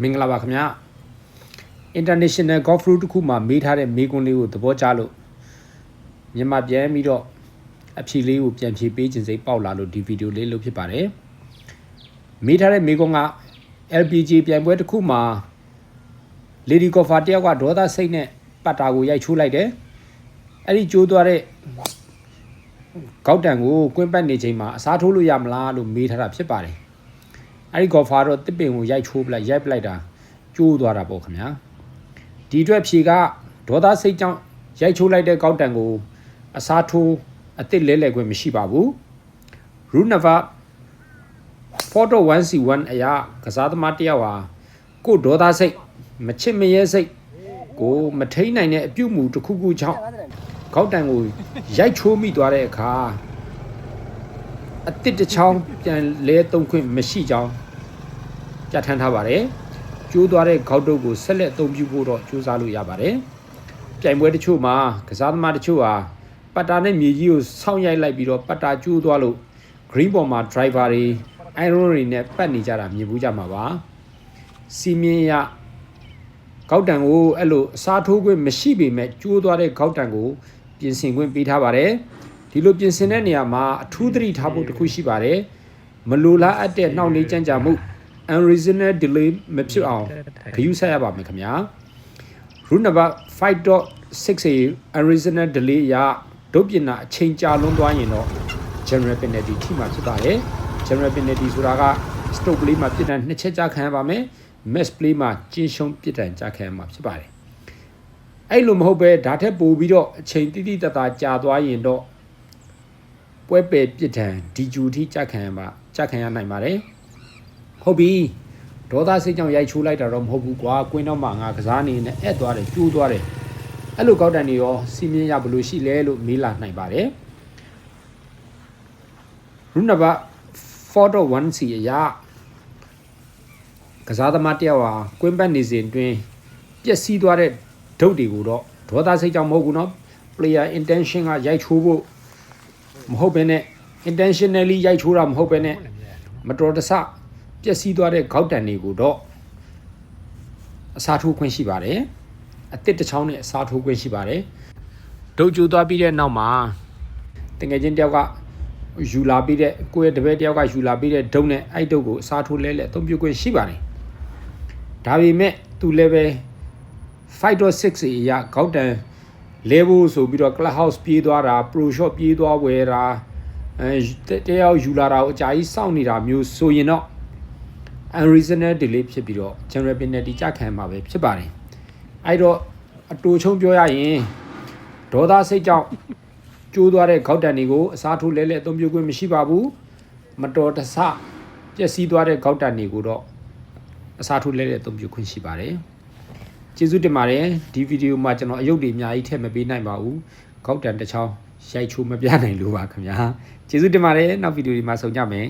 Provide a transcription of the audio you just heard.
မင်္ဂလာပါခင်ဗျာ International Golf Route တစ်ခုမှာမေးထားတဲ့မေးခွန်းလေးကိုသဘောကျလို့မြန်မာပြန်ပြီးတော့အဖြေလေးကိုပြန်ဖြေပေးခြင်းစိတ်ပေါက်လာလို့ဒီဗီဒီယိုလေးလုပ်ဖြစ်ပါတယ်မေးထားတဲ့မေးခွန်းက LPG ပြိုင်ပွဲတစ်ခုမှာ Lady Golfer တယောက်ကဒေါသစိတ်နဲ့ပတ်တာကိုရိုက်ချိုးလိုက်တယ်အဲ့ဒီကျိုးသွားတဲ့ကောက်တံကိုကွင်းပတ်နေချိန်မှာအစားထိုးလို့ရမလားလို့မေးထားတာဖြစ်ပါတယ် အဲ့ဒီ golfer တော့တစ်ပင်ကိုရိုက်ချိုးပလိုက်ရိုက်ပလိုက်တာကျိုးသွားတာပေါ့ခင်ဗျာဒီအတွက်ဖြေကဒေါသစိတ်ကြောင့်ရိုက်ချိုးလိုက်တဲ့ကောက်တံကိုအစားထိုးအစ်စ်လဲလဲခွင့်မရှိပါဘူး root number photo 1c1 အရာကစားသမားတစ်ယောက်ဟာကိုယ်ဒေါသစိတ်မချစ်မရဲစိတ်ကိုမထိန်နိုင်တဲ့အပြုတ်မှုတစ်ခုခုကြောင့်ကောက်တံကိုရိုက်ချိုးမိသွားတဲ့အခါ အတစ်တစ်ချောင်းပြန်လဲသုံးခွင့်မရှိကြောင်းပြဋ္ဌာန်းထားပါတယ်။ကျိုးသွားတဲ့ခေါက်တုပ်ကိုဆက်လက်အသုံးပြုဖို့တော့ကြိုးစားလို့ရပါတယ်။ပြိုင်ပွဲတချို့မှာကစားသမားတချို့ဟာပတ်တာနဲ့မြေကြီးကိုဆောင်းရိုက်လိုက်ပြီးတော့ပတ်တာကျိုးသွားလို့ green ပေါ်မှာ driver တွေ iron တွေနဲ့ပတ်နေကြတာမြင်ဘူးကြမှာပါ။စီမင်းရကောက်တံကိုအဲ့လိုအစားထိုးခွင့်မရှိပေမဲ့ကျိုးသွားတဲ့ကောက်တံကိုပြင်ဆင်ခွင့်ပေးထားပါတယ်။ ဒီလိုပြင်ဆင်တဲ့နေရာမှာအထူးသတိထားဖို့တစ်ခုရှိပါတယ်မလိုလားအပ်တဲ့နှောင့်နှေးကြမ်းကြမှု unreasonable delay မဖြစ်အောင်ဂရုစိုက်ရပါမယ်ခင်ဗျာ rule number 5.6a unreasonable delay အရဒုတ်ပြင်တာအချိန်ကြာလွန်သွားရင်တော့ general penalty ထိမှာဖြစ်ပါတယ် general penalty ဆိုတာက stroke play မှာပြစ်ဒဏ်နှစ်ချက်ကြာခံရပါမယ် match play မှာကျင်းရှုံးပြစ်ဒဏ်ကြာခံရမှာဖြစ်ပါတယ်အဲ့လိုမဟုတ်ပဲဒါထက်ပိုပြီးတော့အချိန်တိတိတတ်တာကြာသွားရင်တော့ ပွဲပယ်ပြစ်ဒဏ်ဒီဂျူထိကြက်ခံရမှာကြက်ခံရနိုင်ပါတယ်ဟုတ်ပြီဒေါသစိတ်ကြောင့်ရိုက်ချိုးလိုက်တာတော့မဟုတ်ဘူးကွာကွင်းတော့မှငါကစားနေနဲ့အဲ့သွားတယ်ကျိုးသွားတယ်အဲ့လိုကောက်တန်တွေရောစီမင်းရဘလို့ရှိလဲလို့မေးလာနိုင်ပါတယ်ရူနဘ4.1c အရာကစားသမားတယောက်ဟာကွင်းပတ်နေစဉ်တွင်ပျက်စီးသွားတဲ့ဒုတ်တွေကိုတော့ဒေါသစိတ်ကြောင့်မဟုတ်ဘူးเนาะ player intention ကရိုက်ချိုးဖို့ မဟုတ်ဘဲနဲ့ intentionally ရိုက်ချိုးတာမဟုတ်ဘဲနဲ့မတော်တဆပျက်စီးသွားတဲ့ခေါက်တံတွေကိုတော့အစားထိုးခွင့်ရှိပါတယ်အတစ်တစ်ချောင်းနဲ့အစားထိုးခွင့်ရှိပါတယ်ဒုတ်ကျူသွားပြီးတဲ့နောက်မှာတငယ်ချင်းတယောက်ကယူလာပြီးတဲ့ကိုယ့်ရဲ့တပည့်တယောက်ကယူလာပြီးတဲ့ဒုတ်နဲ့အဲ့ဒုတ်ကိုအစားထိုးလဲလဲအသုံးပြုခွင့်ရှိပါတယ်ဒါပေမဲ့သူလည်းပဲ5.6အရာခေါက်တံ level ဆိုပြီးတော့ club house ပြေးသွားတာ pro shot ပြေးသွားဝယ်တာအဲတယောက်ယူလာတာကိုအကြာကြီးစောင့်နေတာမျိုးဆိုရင်တော့ unreasonable delay ဖြစ်ပြီးတော့ general penalty ကြခံမှာပဲဖြစ်ပါတယ်အဲ့တော့အတူချုံပြောရရင်ဒေါသစိတ်ကြောင့်ကျိုးသွားတဲ့ခေါက်တံတွေကိုအစားထိုးလဲလဲအသုံးပြုခွင့်မရှိပါဘူးမတော်တဆပျက်စီးသွားတဲ့ခေါက်တံတွေကိုတော့အစားထိုးလဲလဲအသုံးပြုခွင့်ရှိပါတယ် ကျေးဇူးတင်ပါတယ်ဒီဗီဒီယိုမှာကျွန်တော်အယုတ်တွေအများကြီးထည့်မပေးနိုင်ပါဘူးခေါက်တံတစ်ချောင်းရိုက်ချိုးမပြနိုင်လို့ပါခင်ဗျာကျေးဇူးတင်ပါတယ်နောက်ဗီဒီယိုဒီမှာဆုံကြမယ်